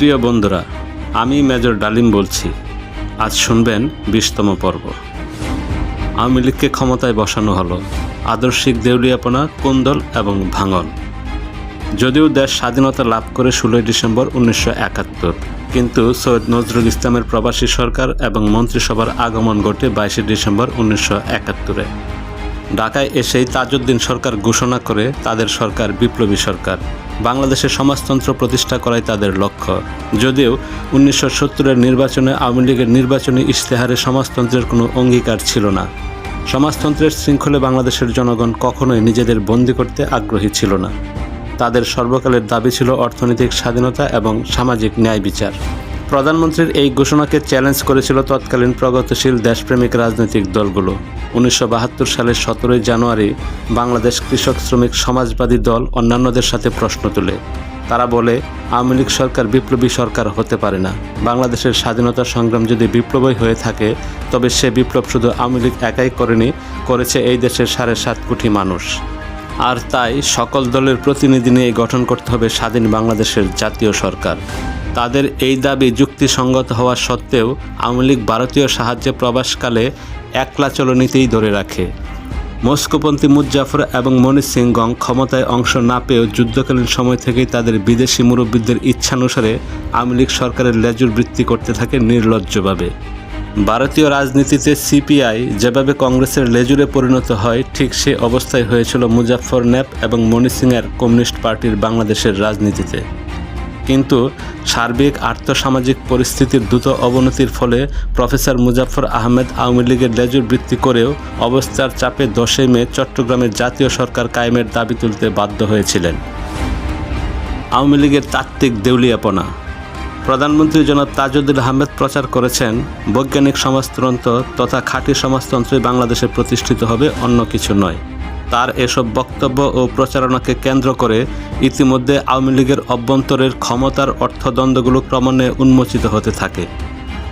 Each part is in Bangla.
প্রিয় বন্ধুরা, আমি মেজর ডালিম বলছি। আজ শুনবেন বিশতম পর্ব। আওয়ামী লীগকে ক্ষমতায় বসানো হলো আদর্শিক দেউলিয়াপনা, কুন্দল এবং ভাঙন। যদিও দেশ স্বাধীনতা লাভ করে ষোলোই ডিসেম্বর উনিশশো একাত্তর, কিন্তু সৈয়দ নজরুল ইসলামের প্রবাসী সরকার এবং মন্ত্রিসভার আগমন ঘটে বাইশে ডিসেম্বর উনিশশো একাত্তরে। ঢাকায় এসেই তাজউদ্দিন সরকার ঘোষণা করে তাদের সরকার বিপ্লবী সরকার। বাংলাদেশে সমাজতন্ত্র প্রতিষ্ঠা করাই তাদের লক্ষ্য। যদিও উনিশশো সত্তরের নির্বাচনে আওয়ামী লীগের নির্বাচনী ইশতেহারে সমাজতন্ত্রের কোনো অঙ্গীকার ছিল না। সমাজতন্ত্রের শৃঙ্খলে বাংলাদেশের জনগণ কখনোই নিজেদের বন্দী করতে আগ্রহী ছিল না। তাদের সর্বকালের দাবি ছিল অর্থনৈতিক স্বাধীনতা এবং সামাজিক ন্যায় বিচার। প্রধানমন্ত্রীর এই ঘোষণাকে চ্যালেঞ্জ করেছিল তৎকালীন প্রগতিশীল দেশপ্রেমিক রাজনৈতিক দলগুলো। উনিশশো বাহাত্তর সালের সতেরোই জানুয়ারি বাংলাদেশ কৃষক শ্রমিক সমাজবাদী দল অন্যান্যদের সাথে প্রশ্ন তোলে। তারা বলে, আওয়ামী লীগ সরকার বিপ্লবী সরকার হতে পারে না। বাংলাদেশের স্বাধীনতা সংগ্রাম যদি বিপ্লবই হয়ে থাকে, তবে সে বিপ্লব শুধু আওয়ামী লীগ একাই করেনি, করেছে এই দেশের সাড়ে সাত কোটি মানুষ। আর তাই সকল দলের প্রতিনিধি নিয়ে গঠন করতে হবে স্বাধীন বাংলাদেশের জাতীয় সরকার। তাদের এই দাবি যুক্তিসঙ্গত হওয়া সত্ত্বেও আওয়ামী লীগ ভারতীয় সাহায্যে প্রবাসকালে একলা চলনীতেই ধরে রাখে। মস্কোপন্থী মুজাফর এবং মনির সিংগং ক্ষমতায় অংশ না পেয়েও যুদ্ধকালীন সময় থেকেই তাদের বিদেশি মুরব্বীদের ইচ্ছানুসারে আওয়ামী লীগ সরকারের লেজুর বৃত্তি করতে থাকে নির্লজ্জভাবে। ভারতীয় রাজনীতিতে সিপিআই যেভাবে কংগ্রেসের লেজুরে পরিণত হয়, ঠিক সে অবস্থায় হয়েছিল মুজাফর ন্যাপ এবং মনি সিংয়ের কমিউনিস্ট পার্টির বাংলাদেশের রাজনীতিতে। কিন্তু সার্বিক আর্থসামাজিক পরিস্থিতির দ্রুত অবনতির ফলে প্রফেসর মুজাফর আহমেদ আওয়ামী লীগের লেজুর বৃত্তি করেও অবস্থার চাপে দশই মে চট্টগ্রামের জাতীয় সরকার কায়েমের দাবি তুলতে বাধ্য হয়েছিলেন। আওয়ামী লীগের তাত্ত্বিক দেউলিয়াপনা। প্রধানমন্ত্রী জনাব তাজউদ্দিন আহমেদ প্রচার করেছেন, বৈজ্ঞানিক সমাজতন্ত্র তথা খাঁটি সমাজতন্ত্রই বাংলাদেশে প্রতিষ্ঠিত হবে অন্য কিছু নয়। তার এসব বক্তব্য ও প্রচারণাকে কেন্দ্র করে ইতিমধ্যে আওয়ামী লীগের অভ্যন্তরের ক্ষমতার অর্থদ্বন্দ্বগুলো ক্রমান্বয়ে উন্মোচিত হতে থাকে।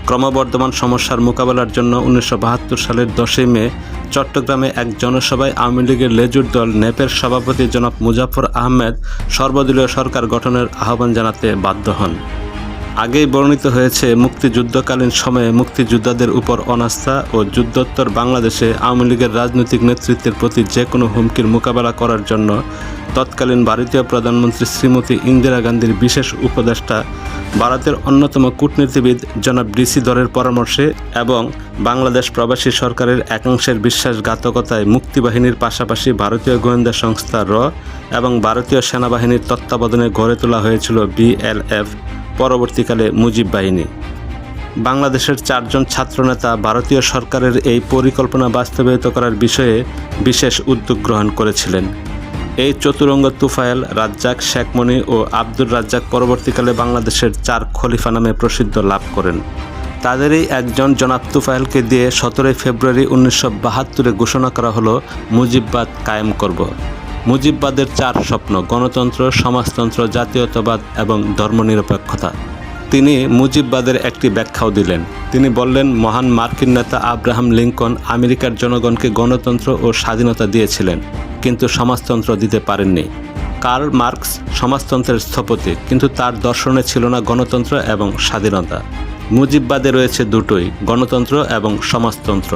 ক্রমবর্ধমান সমস্যার মোকাবেলার জন্য উনিশশো বাহাত্তর সালের দশই মে চট্টগ্রামে এক জনসভায় আওয়ামী লীগের লেজুর দল নেপের সভাপতি জনাব মুজাফর আহমেদ সর্বদলীয় সরকার গঠনের আহ্বান জানাতে বাধ্য হন। আগেই বর্ণিত হয়েছে, মুক্তিযুদ্ধকালীন সময়ে মুক্তিযোদ্ধাদের উপর অনাস্থা ও যুদ্ধোত্তর বাংলাদেশে আওয়ামী লীগের রাজনৈতিক নেতৃত্বের প্রতি যে কোনো হুমকির মোকাবেলা করার জন্য তৎকালীন ভারতীয় প্রধানমন্ত্রী শ্রীমতী ইন্দিরা গান্ধীর বিশেষ উপদেষ্টা, ভারতের অন্যতম কূটনীতিবিদ জনাব ডিসি দরের পরামর্শে এবং বাংলাদেশ প্রবাসী সরকারের একাংশের বিশ্বাসঘাতকতায় মুক্তিবাহিনীর পাশাপাশি ভারতীয় গোয়েন্দা সংস্থা র এবং ভারতীয় সেনাবাহিনীর তত্ত্বাবধানে গড়ে তোলা হয়েছিল বিএলএফ পরবর্তীকালে মুজিব বাহিনী। বাংলাদেশের চারজন ছাত্রনেতা ভারতীয় সরকারের এই পরিকল্পনা বাস্তবায়িত করার বিষয়ে বিশেষ উদ্যোগ গ্রহণ করেছিলেন। এই চতুরঙ্গ তুফায়েল রাজ্জাক শেখমণি ও আব্দুর রাজ্জাক পরবর্তীকালে বাংলাদেশের চার খলিফা নামে প্রসিদ্ধ লাভ করেন। তাদেরই একজন জনাব তুফায়েলকে দিয়ে সতেরোই ফেব্রুয়ারি উনিশশো বাহাত্তরে ঘোষণা করা হলো মুজিববাদ কায়েম করব। মুজিববাদের চার স্বপ্ন, গণতন্ত্র, সমাজতন্ত্র, জাতীয়তাবাদ এবং ধর্মনিরপেক্ষতা। তিনি মুজিববাদের একটি ব্যাখ্যাও দিলেন। তিনি বললেন, মহান মার্কিন নেতা আব্রাহাম লিঙ্কন আমেরিকার জনগণকে গণতন্ত্র ও স্বাধীনতা দিয়েছিলেন, কিন্তু সমাজতন্ত্র দিতে পারেননি। কার্ল মার্কস সমাজতন্ত্রের স্থপতি, কিন্তু তার দর্শনে ছিল না গণতন্ত্র এবং স্বাধীনতা। মুজিববাদে রয়েছে দুটোই, গণতন্ত্র এবং সমাজতন্ত্র।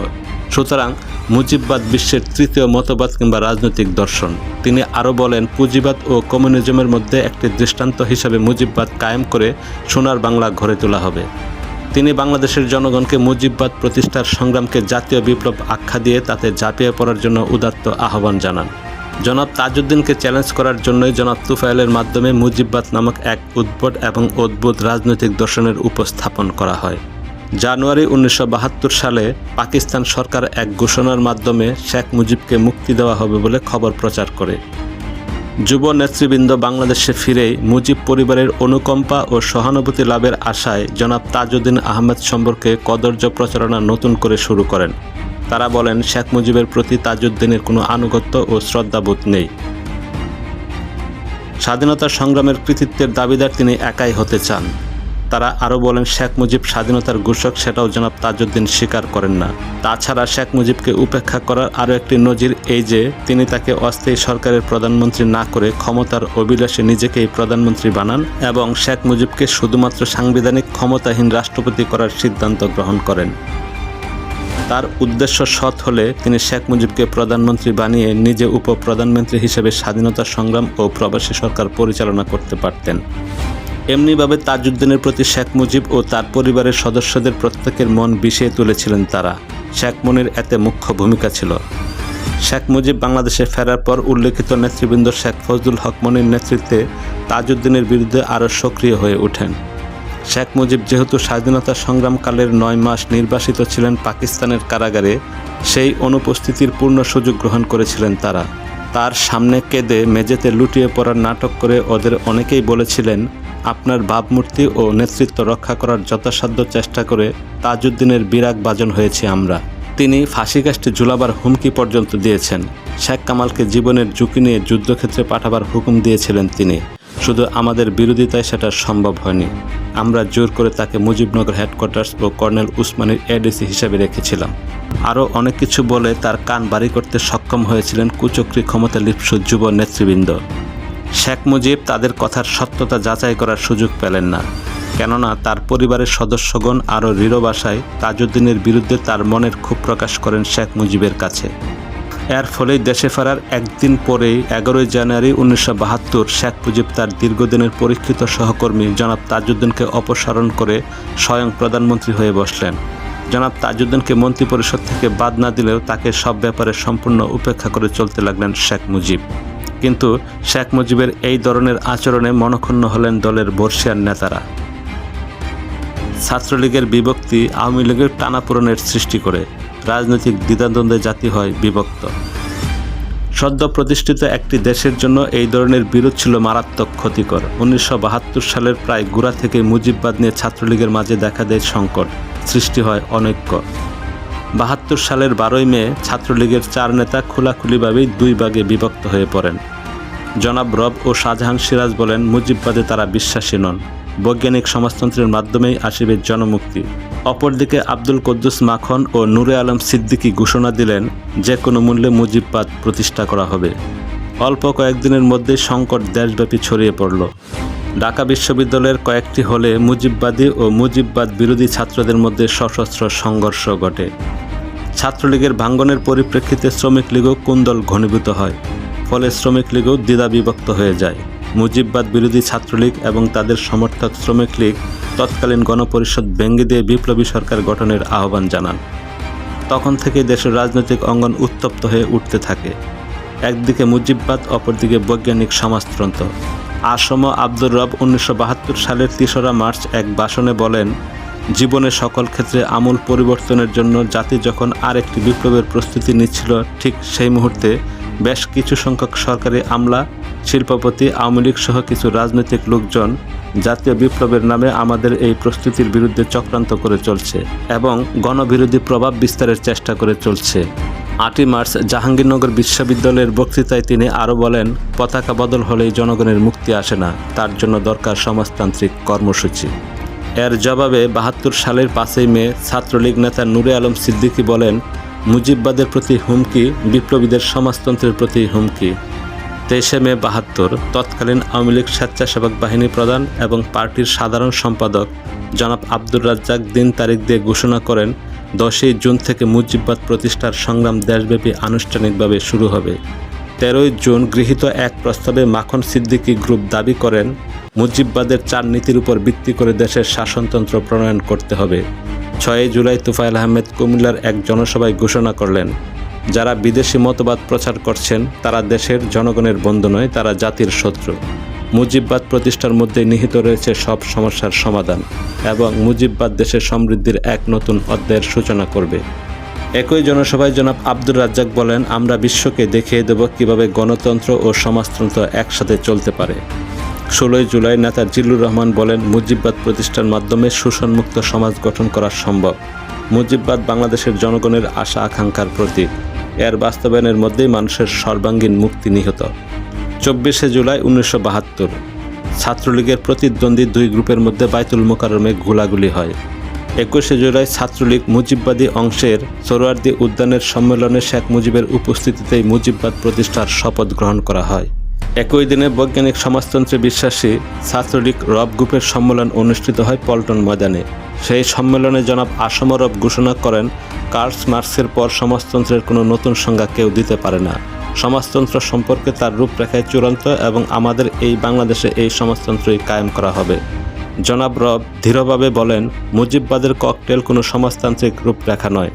সুতরাং মুজিববাদ বিশ্বের তৃতীয় মতবাদ কিংবা রাজনৈতিক দর্শন। তিনি আরও বলেন, পুঁজিবাদ ও কমিউনিজমের মধ্যে একটি দৃষ্টান্ত হিসাবে মুজিববাদ কায়েম করে সোনার বাংলা গড়ে তোলা হবে। তিনি বাংলাদেশের জনগণকে মুজিববাদ প্রতিষ্ঠার সংগ্রামকে জাতীয় বিপ্লব আখ্যা দিয়ে তাতে ঝাঁপিয়ে পড়ার জন্য উদাত্ত আহ্বান জানান। জনাব তাজউদ্দিনকে চ্যালেঞ্জ করার জন্যই জনাব তুফাইলের মাধ্যমে মুজিববাদ নামক এক উদ্ভট এবং অদ্ভুত রাজনৈতিক দর্শনের উপস্থাপন করা হয়। জানুয়ারি উনিশশো বাহাত্তর সালে পাকিস্তান সরকার এক ঘোষণার মাধ্যমে শেখ মুজিবকে মুক্তি দেওয়া হবে বলে খবর প্রচার করে। যুব নেতৃবৃন্দ বাংলাদেশে ফিরেই মুজিব পরিবারের অনুকম্পা ও সহানুভূতি লাভের আশায় জনাব তাজউদ্দিন আহমেদ সম্পর্কে কদর্য প্রচারণা নতুন করে শুরু করেন। তারা বলেন, শেখ মুজিবের প্রতি তাজউদ্দিনের কোনো আনুগত্য ও শ্রদ্ধাবোধ নেই। স্বাধীনতা সংগ্রামের কৃতিত্বের দাবিদার তিনি একাই হতে চান। তারা আরও বলেন, শেখ মুজিব স্বাধীনতার ঘোষক, সেটাও জনাব তাজউদ্দিন স্বীকার করেন না। তাছাড়া শেখ মুজিবকে উপেক্ষা করার আরও একটি নজির এই যে, তিনি তাকে অস্থায়ী সরকারের প্রধানমন্ত্রী না করে ক্ষমতার অভিলাষে নিজেকেই প্রধানমন্ত্রী বানান এবং শেখ মুজিবকে শুধুমাত্র সাংবিধানিক ক্ষমতাহীন রাষ্ট্রপতি করার সিদ্ধান্ত গ্রহণ করেন। তার উদ্দেশ্য সৎ হলে তিনি শেখ মুজিবকে প্রধানমন্ত্রী বানিয়ে নিজে উপপ্রধানমন্ত্রী হিসেবে স্বাধীনতা সংগ্রাম ও প্রবাসী সরকার পরিচালনা করতে পারতেন। এমনিভাবে তাজউদ্দিনের প্রতি শেখ মুজিব ও তার পরিবারের সদস্যদের প্রত্যেকের মন বিষিয়ে তুলেছিলেন তারা। শেখ মনির এতে মুখ্য ভূমিকা ছিল। শেখ মুজিব বাংলাদেশে ফেরার পর উল্লেখিত নেতৃবৃন্দ শেখ ফজলুল হক মনির নেতৃত্বে তাজউদ্দিনের বিরুদ্ধে আরও সক্রিয় হয়ে ওঠেন। শেখ মুজিব যেহেতু স্বাধীনতা সংগ্রামকালের নয় মাস নির্বাসিত ছিলেন পাকিস্তানের কারাগারে, সেই অনুপস্থিতির পূর্ণ সুযোগ গ্রহণ করেছিলেন তারা। তার সামনে কেঁদে মেঝেতে লুটিয়ে পড়ার নাটক করে ওদের অনেকেই বলেছিলেন আপনার ভাবমূর্তি ও নেতৃত্ব রক্ষা করার যথাসাধ্য চেষ্টা করে তাজউদ্দিনের বিরাগ বাজন হয়েছি আমরা। তিনি ফাঁসি ফাঁসিকাষ্ঠে ঝুলাবার হুমকি পর্যন্ত দিয়েছেন। শেখ কামালকে জীবনের ঝুঁকি নিয়ে যুদ্ধক্ষেত্রে পাঠাবার হুকুম দিয়েছিলেন তিনি। শুধু আমাদের বিরোধিতায় সেটা সম্ভব হয়নি। আমরা জোর করে তাকে মুজিবনগর হেডকোয়ার্টার্স ও কর্নেল উসমানের এডিসি হিসেবে রেখেছিলাম। আরও অনেক কিছু বলে তার কান বাড়ি করতে সক্ষম হয়েছিলেন কুচক্রী ক্ষমতা লিপ্সু যুব নেতৃবৃন্দ। শেখ মুজিব তাদের কথার সত্যতা যাচাই করার সুযোগ পেলেন না। কেননা তার পরিবারের সদস্যগণ আরও দৃঢ় ভাষায় তাজউদ্দিনের বিরুদ্ধে তার মনের ক্ষোভ প্রকাশ করেন শেখ মুজিবের কাছে। এর ফলেই দেশে ফেরার একদিন পরেই এগারোই জানুয়ারি উনিশশো বাহাত্তর শেখ মুজিব তার দীর্ঘদিনের পরীক্ষিত সহকর্মী জনাব তাজউদ্দিনকে অপসারণ করে স্বয়ং প্রধানমন্ত্রী হয়ে বসলেন। জনাব তাজউদ্দিনকে মন্ত্রিপরিষদ থেকে বাদ না দিলেও তাকে সব ব্যাপারে সম্পূর্ণ উপেক্ষা করে চলতে লাগলেন শেখ মুজিব। কিন্তু শেখ মুজিবের এই ধরনের আচরণে মনক্ষুণ্ণ হলেন দলের বর্ষিয়ার নেতারা। ছাত্রলীগের বিভক্তি আওয়ামী লীগের টানাপোড়েনের সৃষ্টি করে রাজনৈতিক দ্বিধাদ্বন্দ্বে জাতি হয় বিভক্ত। সদ্য প্রতিষ্ঠিত একটি দেশের জন্য এই ধরনের বিরোধ ছিল মারাত্মক ক্ষতিকর। উনিশশো বাহাত্তর সালের প্রায় গোড়া থেকে মুজিববাদ নিয়ে ছাত্রলীগের মাঝে দেখা দেয় সংকট। সৃষ্টি হয় অনৈক্য। বাহাত্তর সালের বারোই মে ছাত্রলীগের চার নেতা খোলাখুলিভাবেই দুই ভাগে বিভক্ত হয়ে পড়েন। জনাব রব ও শাহজাহান সিরাজ বলেন, মুজিববাদে তারা বিশ্বাসী নন। বৈজ্ঞানিক সমাজতন্ত্রের মাধ্যমেই আসিবে জনমুক্তি। অপরদিকে আব্দুল কদ্দুস মাখন ও নূরে আলম সিদ্দিকী ঘোষণা দিলেন যে কোনো মূল্যে মুজিববাদ প্রতিষ্ঠা করা হবে। অল্প কয়েকদিনের মধ্যেই সংকট দেশব্যাপী ছড়িয়ে পড়ল। ঢাকা বিশ্ববিদ্যালয়ের কয়েকটি হলে মুজিববাদী ও মুজিববাদ বিরোধী ছাত্রদের মধ্যে সশস্ত্র সংঘর্ষ ঘটে। ছাত্রলীগের ভাঙ্গনের পরিপ্রেক্ষিতে শ্রমিক লীগও কুন্দল ঘনীভূত হয়, ফলে শ্রমিক লীগও দ্বিধা বিভক্ত হয়ে যায়। মুজিববাদ বিরোধী ছাত্রলীগ এবং তাদের সমর্থক শ্রমিক লীগ তৎকালীন গণপরিষদ ভেঙে দিয়ে বিপ্লবী সরকার গঠনের আহ্বান জানান। তখন থেকেই দেশের রাজনৈতিক অঙ্গন উত্তপ্ত হয়ে উঠতে থাকে। একদিকে মুজিববাদ, অপরদিকে বৈজ্ঞানিক সমাজতন্ত্র। আসম আব্দুর রব উনিশশো বাহাত্তর সালের তেসরা মার্চ এক ভাষণে বলেন, জীবনের সকল ক্ষেত্রে আমূল পরিবর্তনের জন্য জাতি যখন আরেকটি বিপ্লবের প্রস্তুতি নিচ্ছিল, ঠিক সেই মুহূর্তে বেশ কিছু সংখ্যক সরকারি আমলা, শিল্পপতি, আওয়ামী লীগ সহ কিছু রাজনৈতিক লোকজন জাতীয় বিপ্লবের নামে আমাদের এই প্রস্তুতির বিরুদ্ধে চক্রান্ত করে চলছে এবং গণবিরোধী প্রভাব বিস্তারের চেষ্টা করে চলছে। আটই মার্চ জাহাঙ্গীরনগর বিশ্ববিদ্যালয়ের বক্তৃতায় তিনি আরও বলেন, পতাকা বদল হলেই জনগণের মুক্তি আসে না, তার জন্য দরকার সমাজতান্ত্রিক কর্মসূচি। এর জবাবে বাহাত্তর সালের পাঁচই মে ছাত্রলীগ নেতা নূরে আলম সিদ্দিকী বলেন, মুজিববাদের প্রতি হুমকি, বিপ্লবীদের সমাজতন্ত্রের প্রতি হুমকি। তেইশে মে বাহাত্তর, তৎকালীন আওয়ামী লীগ স্বেচ্ছাসেবক বাহিনী প্রধান এবং পার্টির সাধারণ সম্পাদক জনাব আব্দুর রাজ্জাক দিন তারিখ দিয়ে ঘোষণা করেন দশই জুন থেকে মুজিববাদ প্রতিষ্ঠার সংগ্রাম দেশব্যাপী আনুষ্ঠানিকভাবে শুরু হবে। তেরোই জুন গৃহীত এক প্রস্তাবে মাখন সিদ্দিকী গ্রুপ দাবি করেন, মুজিববাদের চার নীতির উপর ভিত্তি করে দেশের শাসনতন্ত্র প্রণয়ন করতে হবে। ছয়ই জুলাই তুফাইল আহমেদ কুমিল্লার এক জনসভায় ঘোষণা করলেন, যারা বিদেশি মতবাদ প্রচার করছেন, তারা দেশের জনগণের বন্ধু নয়, তারা জাতির শত্রু। মুজিববাদ প্রতিষ্ঠার মধ্যে নিহিত রয়েছে সব সমস্যার সমাধান এবং মুজিববাদ দেশের সমৃদ্ধির এক নতুন অধ্যায়ের সূচনা করবে। একই জনসভায় জনাব আব্দুর রাজ্জাক বলেন, আমরা বিশ্বকে দেখিয়ে দেব কীভাবে গণতন্ত্র ও সমাজতন্ত্র একসাথে চলতে পারে। ষোলোই জুলাই নেতা জিল্লুর রহমান বলেন, মুজিববাদ প্রতিষ্ঠার মাধ্যমে শোষণমুক্ত সমাজ গঠন করা সম্ভব। মুজিববাদ বাংলাদেশের জনগণের আশা আকাঙ্ক্ষার প্রতীক। এর বাস্তবায়নের মধ্যেই মানুষের সর্বাঙ্গীন মুক্তি নিহত। চব্বিশে জুলাই উনিশশো বাহাত্তর। ছাত্রলীগের প্রতিদ্বন্দ্বী দুই গ্রুপের মধ্যে বাইতুল মোকারমে গোলাগুলি হয়। একুশে জুলাই ছাত্রলীগ মুজিববাদী অংশের সোহরাওয়ার্দী উদ্যানের সম্মেলনে শেখ মুজিবের উপস্থিতিতেই মুজিববাদ প্রতিষ্ঠার শপথ গ্রহণ করা হয়। একই দিনে বৈজ্ঞানিক সমাজতন্ত্রে বিশ্বাসী ছাত্রলীগ রব গ্রুপের সম্মেলন অনুষ্ঠিত হয় পল্টন ময়দানে। সেই সম্মেলনে জনাব আসম রব ঘোষণা করেন, কার্লস মার্কসের পর সমাজতন্ত্রের কোনো নতুন সংজ্ঞা কেউ দিতে পারে না। সমাজতন্ত্র সম্পর্কে তার রূপরেখায় চূড়ান্ত এবং আমাদের এই বাংলাদেশে এই সমাজতন্ত্রই কায়েম করা হবে। জনাব রব দৃঢ়ভাবে বলেন, মুজিববাদের ককটেল কোনো সমাজতান্ত্রিক রূপরেখা নয়।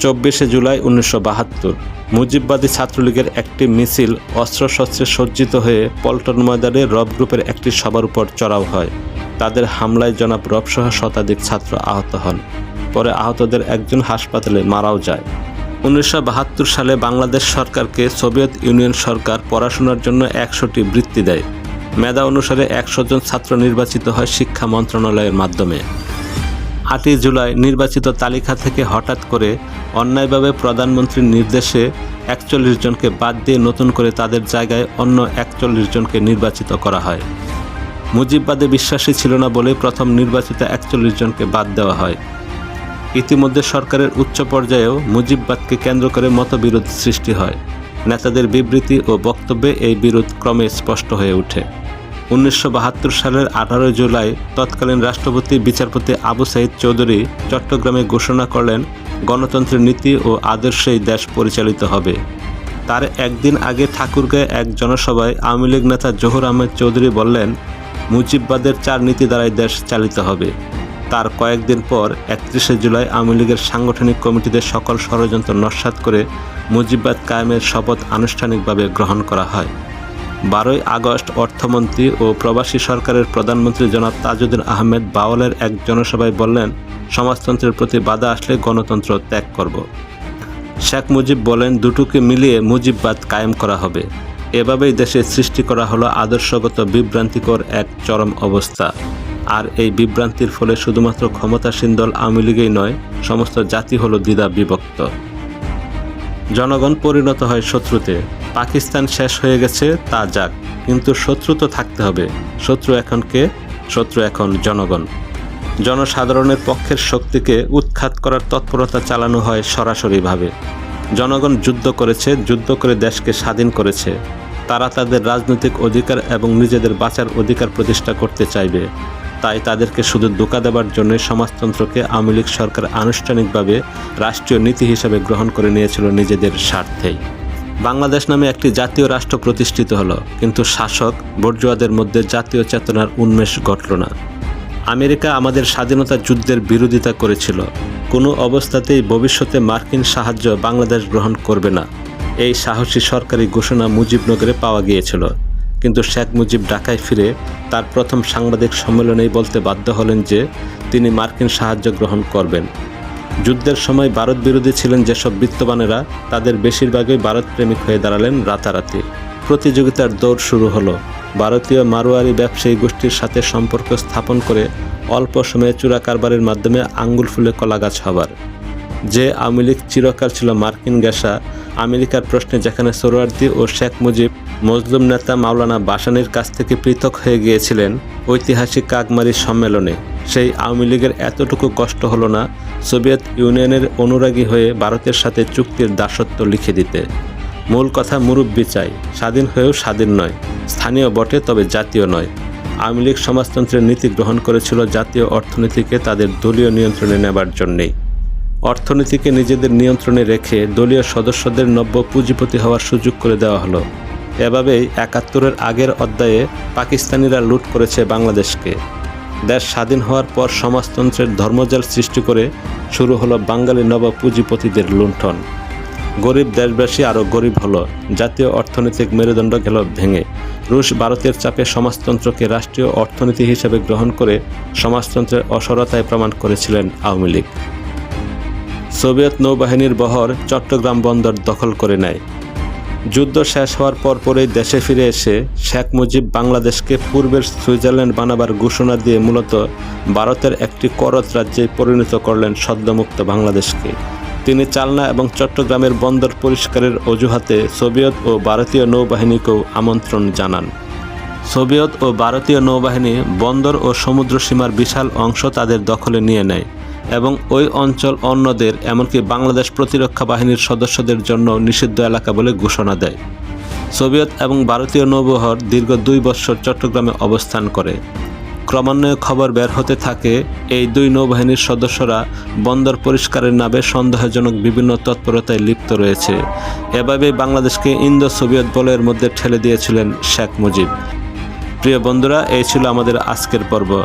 চব্বিশে জুলাই উনিশশো বাহাত্তর, মুজিববাদী ছাত্রলীগের একটি মিছিল অস্ত্রশস্ত্রে সজ্জিত হয়ে পল্টন ময়দানে রব গ্রুপের একটি সবার উপর চড়াও হয়। তাদের হামলায় জনাব রবসহ শতাধিক ছাত্র আহত হন। পরে আহতদের একজন হাসপাতালে মারাও যায়। উনিশশো বাহাত্তর সালে বাংলাদেশ সরকারকে সোভিয়েত ইউনিয়ন সরকার পড়াশোনার জন্য একশোটি বৃত্তি দেয়। মেধা অনুসারে একশো জন ছাত্র নির্বাচিত হয় শিক্ষা মন্ত্রণালয়ের মাধ্যমে। আটই জুলাই নির্বাচিত তালিকা থেকে হঠাৎ করে অন্যায়ভাবে প্রধানমন্ত্রীর নির্দেশে একচল্লিশ জনকে বাদ দিয়ে নতুন করে তাদের জায়গায় অন্য একচল্লিশ জনকে নির্বাচিত করা হয়। মুজিববাদে বিশ্বাসী ছিল না বলে প্রথম নির্বাচিত একচল্লিশ জনকে বাদ দেওয়া হয়। ইতিমধ্যে সরকারের উচ্চ পর্যায়েও মুজিববাদকে কেন্দ্র করে মতবিরোধ সৃষ্টি হয়। নেতাদের বিবৃতি ও বক্তব্যে এই বিরোধ ক্রমে স্পষ্ট হয়ে ওঠে। উনিশশো বাহাত্তর সালের আঠারোই জুলাই তৎকালীন রাষ্ট্রপতি বিচারপতি আবু সাইদ চৌধুরী চট্টগ্রামে ঘোষণা করলেন, গণতন্ত্রের নীতি ও আদর্শেই দেশ পরিচালিত হবে। তার একদিন আগে ঠাকুরগাঁয়ে এক জনসভায় আওয়ামী লীগ নেতা জহুর আহমেদ চৌধুরী বললেন, মুজিববাদের চার নীতি দ্বারাই দেশ চালিত হবে। তার কয়েকদিন পর একত্রিশে জুলাই আওয়ামী লীগের সাংগঠনিক কমিটিতে সকল ষড়যন্ত্র নস্যাৎ করে মুজিববাদ কায়েমের শপথ আনুষ্ঠানিকভাবে গ্রহণ করা হয়। বারোই আগস্ট অর্থমন্ত্রী ও প্রবাসী সরকারের প্রধানমন্ত্রী জনাব তাজউদ্দিন আহমেদ বাওয়ালের এক জনসভায় বললেন, সমাজতন্ত্রের প্রতি বাধা আসলে গণতন্ত্র ত্যাগ করব। শেখ মুজিব বলেন, দুটোকে মিলিয়ে মুজিববাদ কায়েম করা হবে। এভাবেই দেশে সৃষ্টি করা হলো আদর্শগত বিভ্রান্তিকর এক চরম অবস্থা। আর এই বিভ্রান্তির ফলে শুধুমাত্র ক্ষমতাসীন দল আওয়ামী লীগেই নয়, সমস্ত জাতি হলো দ্বিধা বিভক্ত। জনগণ পরিণত হয় শত্রুতে। পাকিস্তান শেষ হয়ে গেছে, তা যাক। কিন্তু শত্রু তো থাকতে হবে। শত্রু এখন কে? শত্রু এখন জনগণ। জনসাধারণের পক্ষের শক্তিকে উৎখাত করার তৎপরতা চালানো হয় সরাসরিভাবে। জনগণ যুদ্ধ করেছে, যুদ্ধ করে দেশকে স্বাধীন করেছে। তারা তাদের রাজনৈতিক অধিকার এবং নিজেদের বাঁচার অধিকার প্রতিষ্ঠা করতে চাইবে। তাই তাদেরকে শুধু ধোকা দেওয়ার জন্য সমাজতন্ত্রকে আওয়ামী লীগ সরকার আনুষ্ঠানিকভাবে রাষ্ট্রীয় নীতি হিসেবে গ্রহণ করে নিয়েছিল নিজেদের স্বার্থেই। বাংলাদেশ নামে একটি জাতীয় রাষ্ট্র প্রতিষ্ঠিত হলো, কিন্তু শাসক বর্জুয়াদের মধ্যে জাতীয় চেতনার উন্মেষ ঘটল না। আমেরিকা আমাদের স্বাধীনতা যুদ্ধের বিরোধিতা করেছিল। কোনো অবস্থাতেই ভবিষ্যতে মার্কিন সাহায্য বাংলাদেশ গ্রহণ করবে না। এই সাহসী সরকারি ঘোষণা মুজিবনগরে পাওয়া গিয়েছিল। কিন্তু শেখ মুজিব ঢাকায় ফিরে তার প্রথম সাংবাদিক সম্মেলনেই বলতে বাধ্য হলেন যে তিনি মার্কিন সাহায্য গ্রহণ করবেন। যুদ্ধের সময় ভারত বিরোধী ছিলেন যেসব বিত্তবানেরা, তাদের বেশিরভাগই ভারত প্রেমিক হয়ে দাঁড়ালেন রাতারাতি। প্রতিযোগিতার দৌড় শুরু হলো। ভারতীয় মারোয়ারি ব্যবসায়ী গোষ্ঠীর সাথে সম্পর্ক স্থাপন করে অল্প সময়ে চূড়া কারবারের মাধ্যমে আঙ্গুল ফুলে কলাগাছ হবার। যে আওয়ামী লীগ চিরকাল ছিল মার্কিন গ্যাসা আমেরিকার প্রশ্নে যেখানে সোহরাওয়ার্দী ও শেখ মুজিব মজলুম নেতা মাওলানা বাসানির কাছ থেকে পৃথক হয়ে গিয়েছিলেন ঐতিহাসিক কাকমারি সম্মেলনে। সেই আওয়ামী লীগের এতটুকু কষ্ট হলো না, সোভিয়েত ইউনিয়নের অনুরাগী হয়ে ভারতের সাথে চুক্তির দাসত্ব লিখে দিতে। মূল কথা মুরব্বী চাই, স্বাধীন হয়েও স্বাধীন নয়, স্থানীয় বটে তবে জাতীয় নয়। আওয়ামী লীগ সমাজতন্ত্রের নীতি গ্রহণ করেছিল জাতীয় অর্থনীতিকে তাদের দলীয় নিয়ন্ত্রণে নেবার জন্যেই। অর্থনীতিকে নিজেদের নিয়ন্ত্রণে রেখে দলীয় সদস্যদের নব্য পুঁজিপতি হওয়ার সুযোগ করে দেওয়া হলো। এভাবেই একাত্তরের আগের অধ্যায়ে পাকিস্তানিরা লুট করেছে বাংলাদেশকে। দেশ স্বাধীন হওয়ার পর সমাজতন্ত্রের ধর্মজাল সৃষ্টি করে শুরু হলো বাঙালি নব পুঁজিপতিদের লুণ্ঠন। গরিব দেশবাসী আরও গরিব হলো, জাতীয় অর্থনৈতিক মেরুদণ্ড গেল ভেঙে। রুশ ভারতের চাপে সমাজতন্ত্রকে রাষ্ট্রীয় অর্থনীতি হিসেবে গ্রহণ করে সমাজতন্ত্রের অসরতায় প্রমাণ করেছিলেন আওয়ামী লীগ। সোভিয়েত নৌবাহিনীর বহর চট্টগ্রাম বন্দর দখল করে নেয়। যুদ্ধ শেষ হওয়ার পর পরপরই দেশে ফিরে এসে শেখ মুজিব বাংলাদেশকে পূর্বের সুইজারল্যান্ড বানাবার ঘোষণা দিয়ে মূলত ভারতের একটি করত রাজ্যে পরিণত করলেন সদ্যমুক্ত বাংলাদেশকে। তিনি চালনা এবং চট্টগ্রামের বন্দর পরিষ্কারের অজুহাতে সোভিয়েত ও ভারতীয় নৌবাহিনীকেও আমন্ত্রণ জানান। সোভিয়েত ও ভারতীয় নৌবাহিনী বন্দর ও সমুদ্র সীমার বিশাল অংশ তাদের দখলে নিয়ে নেয়। এবং ওই অঞ্চল অন্যদের, এমনকি বাংলাদেশ প্রতিরক্ষা বাহিনীর সদস্যদের জন্য নিষিদ্ধ এলাকা বলে ঘোষণা দেয়। সোভিয়েত এবং ভারতীয় নৌবহর দীর্ঘ দুই বছর চট্টগ্রামে অবস্থান করে। ক্রমান্বয়ে খবর বের হতে থাকে, এই দুই নৌবাহিনীর সদস্যরা বন্দর পরিষ্কারের নামে সন্দেহজনক বিভিন্ন তৎপরতায় লিপ্ত রয়েছে। এভাবে বাংলাদেশকে ইন্দো সোভিয়েত বলয়ের মধ্যে ঠেলে দিয়েছিলেন শেখ মুজিব। প্রিয় বন্ধুরা, এই ছিল আমাদের আজকের পর্ব।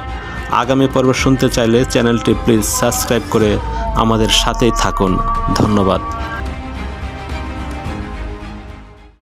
আগামী পর্ব শুনতে চাইলে চ্যানেলটি প্লিজ সাবস্ক্রাইব করে আমাদের সাথেই থাকুন। ধন্যবাদ।